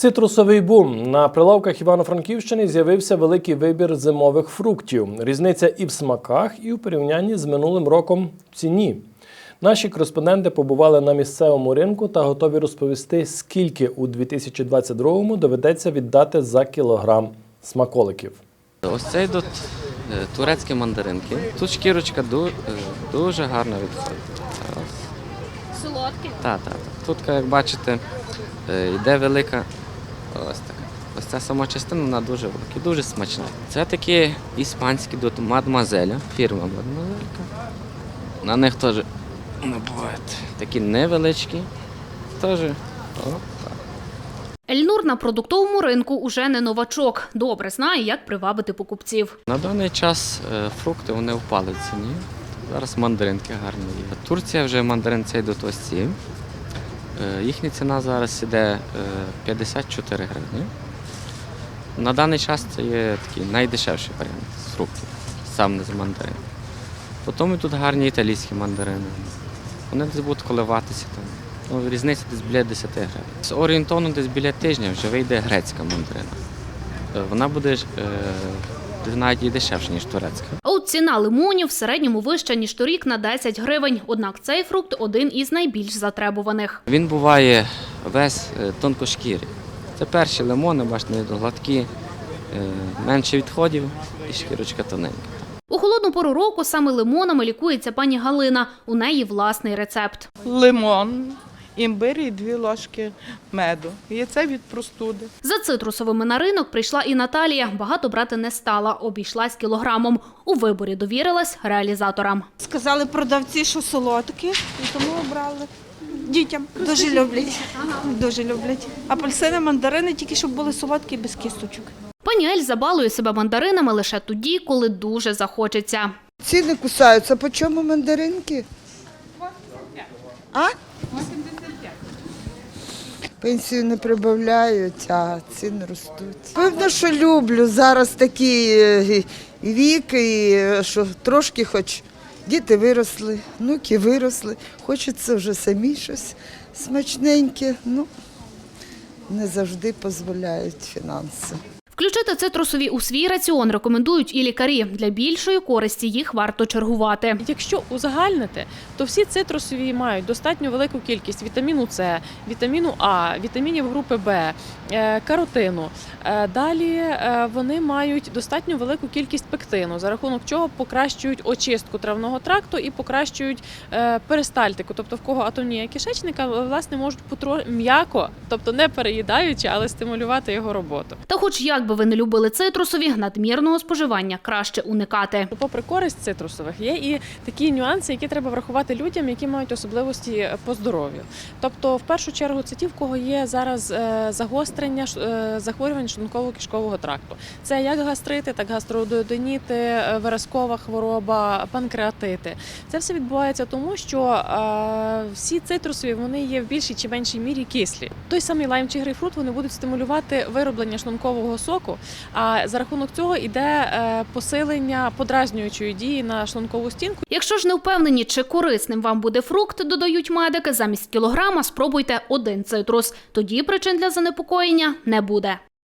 Цитрусовий бум на прилавках Івано-Франківщини з'явився великий вибір зимових фруктів. Різниця і в смаках, і в порівнянні з минулим роком в ціні. Наші кореспонденти побували на місцевому ринку та готові розповісти, скільки у 2022-му доведеться віддати за кілограм смаколиків. Ось це йдуть е, турецькі мандаринки. Тут шкірочка ду- е, дуже гарно відходить. Солодкі. Та, та, та. Тут, як бачите, е, йде велика ось така. Ось ця сама частина, вона дуже велика, і дуже смачна. Це такі іспанські тут мадмазеля, фірма мадмазелька. На них теж ну, бувають такі невеличкі. Теж. Так. Ельнур на продуктовому ринку уже не новачок. Добре знає, як привабити покупців. На даний час е, фрукти вони впали в ціні. Зараз мандаринки гарні є. Турція вже мандарин цей до. Е, Їхня ціна зараз іде е, 54 гривні. На даний час це є такий найдешевший варіант з фруктів, саме з мандарин. Потім і тут гарні італійські мандарини. Вони десь будуть коливатися там. Ну, різниця десь біля 10 гривень. З орієнтовно десь біля тижня вже вийде грецька мандарина. Е, Вона буде е, навіть і дешевше, ніж турецька. Ціна лимонів в середньому вища, ніж торік на 10 гривень. Однак цей фрукт один із найбільш затребуваних. Він буває весь е, тонкошкірий. Це перші лимони, бачите, гладкі, е, менше відходів і шкірочка тоненька. У холодну пору року саме лимонами лікується пані Галина. У неї власний рецепт. лимон, імбир і дві ложки меду. І це від простуди. За цитрусовими на ринок прийшла і Наталія. Багато брати не стала, обійшлась кілограмом. У виборі довірилась реалізаторам. Сказали продавці, що солодкі, і тому обрали. Дітям дуже люблять. Дуже люблять. Апельсини, мандарини, тільки щоб були солодкі без кісточок. Пані Ельза балує себе мандаринами лише тоді, коли дуже захочеться. Ціни кусаються. По чому мандаринки? А? Пенсію не прибавляють, а ціни ростуть. Певно, що люблю. Зараз такі віки, вік, і е, що трошки хоч діти виросли, внуки виросли. Хочеться вже самі щось смачненьке. Ну, не завжди дозволяють фінанси. Включити цитрусові у свій раціон рекомендують і лікарі. Для більшої користі їх варто чергувати. Якщо узагальнити, то всі цитрусові мають достатньо велику кількість вітаміну С, вітаміну А, вітамінів групи Б, е, каротину. Е, Далі е, вони мають достатньо велику кількість пектину, за рахунок чого покращують очистку травного тракту і покращують перистальтику. Тобто, в кого атонія кишечника, власне, можуть потро м'яко, тобто не переїдаючи, але стимулювати його роботу. Та, хоч як би ви не любили цитрусові, надмірного споживання краще уникати. Попри користь цитрусових, є і такі нюанси, які треба врахувати людям, які мають особливості по здоров'ю. Тобто, в першу чергу, це ті, в кого є зараз е, загострення е, захворювань шлунково-кишкового тракту. Це як гастрити, так гастродуоденіти, е, виразкова хвороба, панкреатити. Це все відбувається тому, що всі цитрусові вони є в більшій чи меншій мірі кислі. Той самий лайм чи грейпфрут вони будуть стимулювати вироблення шлункового соку, а за рахунок цього йде е, посилення подразнюючої дії на шлункову стінку. Якщо ж не впевнені, чи корисним вам буде фрукт, додають медики, замість кілограма спробуйте один цитрус. Тоді причин для занепокоєння не буде.